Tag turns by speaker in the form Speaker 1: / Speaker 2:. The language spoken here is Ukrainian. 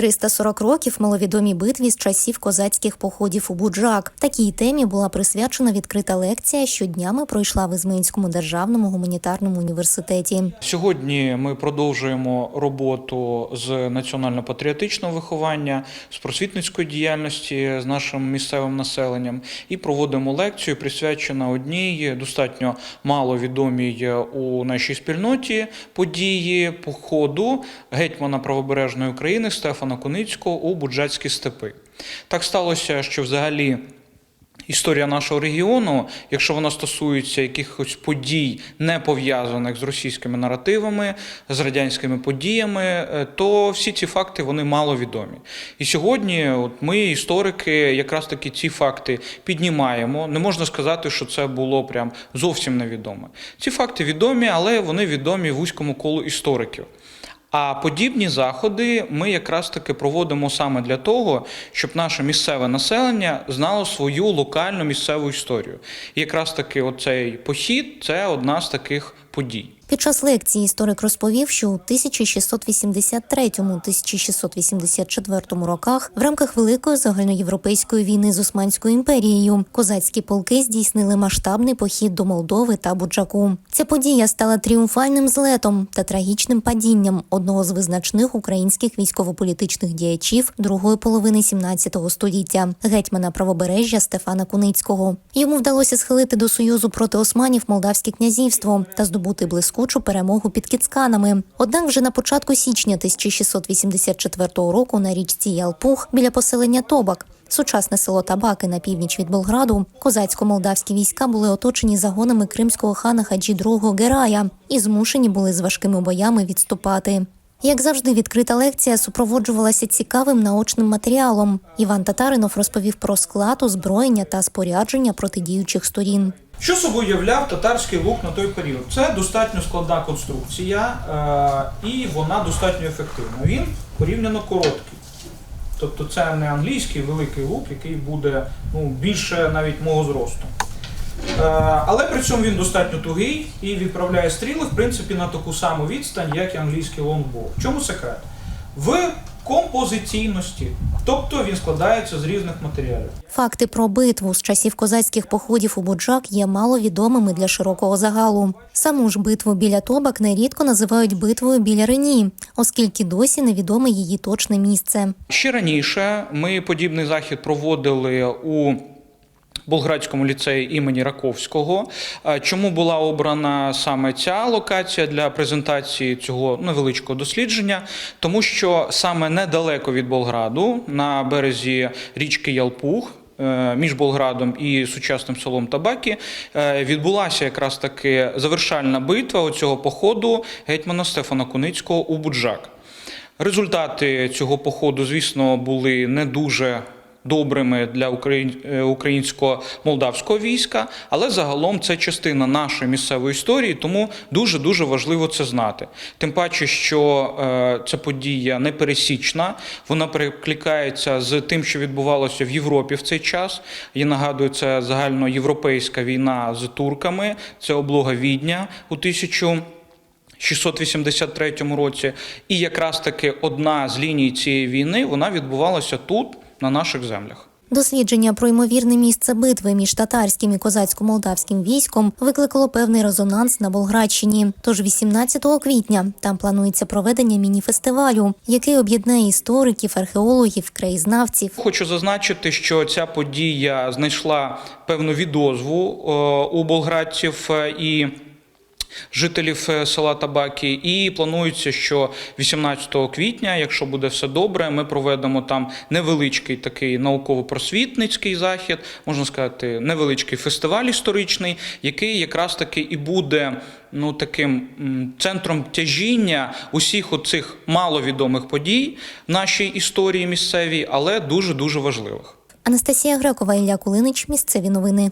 Speaker 1: 340 років маловідомій битві з часів козацьких походів у Буджак. Такій темі була присвячена відкрита лекція, що днями пройшла в Ізмаїльському державному гуманітарному університеті.
Speaker 2: Сьогодні ми продовжуємо роботу з національно-патріотичного виховання, з просвітницької діяльності з нашим місцевим населенням і проводимо лекцію, присвячену одній достатньо маловідомій у нашій спільноті події походу гетьмана правобережної України Стефана Куницького у Буджацькі степи. Так сталося, що взагалі. Історія нашого регіону, якщо вона стосується якихось подій, не пов'язаних з російськими наративами, з радянськими подіями, е, то всі ці факти вони маловідомі. І сьогодні, от ми, історики, якраз таки ці факти піднімаємо. Не можна сказати, що це було прям зовсім невідоме. Ці факти відомі, але вони відомі вузькому колу істориків. А подібні заходи ми якраз таки проводимо саме для того, щоб наше місцеве населення знало свою локальну місцеву історію. І якраз таки оцей похід це одна з таких подій.
Speaker 1: Під час лекції історик розповів, що у 1683-1684 роках в рамках Великої загальноєвропейської війни з Османською імперією козацькі полки здійснили масштабний похід до Молдови та Буджаку. Ця подія стала тріумфальним злетом та трагічним падінням одного з визначних українських військово-політичних діячів другої половини 17 століття гетьмана правобережжя Стефана Куницького. Йому вдалося схилити до союзу проти османів Молдавське князівство та здобути блискучу перемогу під Кіцканами. Однак вже на початку січня 1684 року на річці Ялпух біля поселення Тобак. Сучасне село Табаки на північ від Болграду, козацько-молдавські війська були оточені загонами кримського хана Хаджі II Герая і змушені були з важкими боями відступати. Як завжди, відкрита лекція супроводжувалася цікавим наочним матеріалом. Іван Татаринов розповів про склад, озброєння та спорядження протидіючих сторін.
Speaker 2: Що собою являв татарський лук на той період? Це достатньо складна конструкція, е, і вона достатньо ефективна. Він порівняно короткий. Тобто це не англійський великий лук, який буде ну, більше навіть мого зросту. Е, Але при цьому він достатньо тугий і відправляє стріли, в принципі, на таку саму відстань, як і англійський лонгбол. В чому секрет? В композиційності. Тобто він складається з різних матеріалів.
Speaker 1: Факти про битву з часів козацьких походів у Буджак є маловідомими для широкого загалу. Саму ж битву біля Тобак нерідко називають битвою біля Рені, оскільки досі невідоме її точне місце.
Speaker 2: Ще раніше ми подібний захід проводили у Болградському ліцеї імені Раковського. Чому була обрана саме ця локація для презентації цього невеличкого дослідження? Тому що саме недалеко від Болграду, на березі річки Ялпух, е, між Болградом і сучасним селом Табакі е, відбулася якраз таки завершальна битва цього походу гетьмана Стефана Куницького у Буджак. Результати цього походу, звісно, були не дуже добрими для е, українсько-молдавського війська, але загалом це частина нашої місцевої історії, тому дуже дуже важливо це знати. Тим паче, що е, ця подія непересічна, вона перекликається з тим, що відбувалося в Європі в цей час. Я нагадую, це загальноєвропейська війна з турками, це облога Відня у 1000 683 році, і якраз таки одна з ліній цієї війни вона відбувалася тут, на наших землях.
Speaker 1: Дослідження про ймовірне місце битви між татарським і козацько-молдавським військом викликало певний резонанс на Болградщині. Тож 18 квітня там планується проведення міні-фестивалю, який об'єднає істориків, археологів, краєзнавців.
Speaker 2: Хочу зазначити, що ця подія знайшла певну відозву е, у болградців е, і. Жителів е, села Табакі, і планується, що 18 квітня, якщо буде все добре, ми проведемо там невеличкий такий науково-просвітницький захід, можна сказати, невеличкий фестиваль історичний, який якраз таки і буде ну таким центром тяжіння усіх оцих маловідомих подій в нашій історії місцевій, але дуже дуже важливих.
Speaker 1: Анастасія Грекова, Ілля Кулинич. Місцеві новини.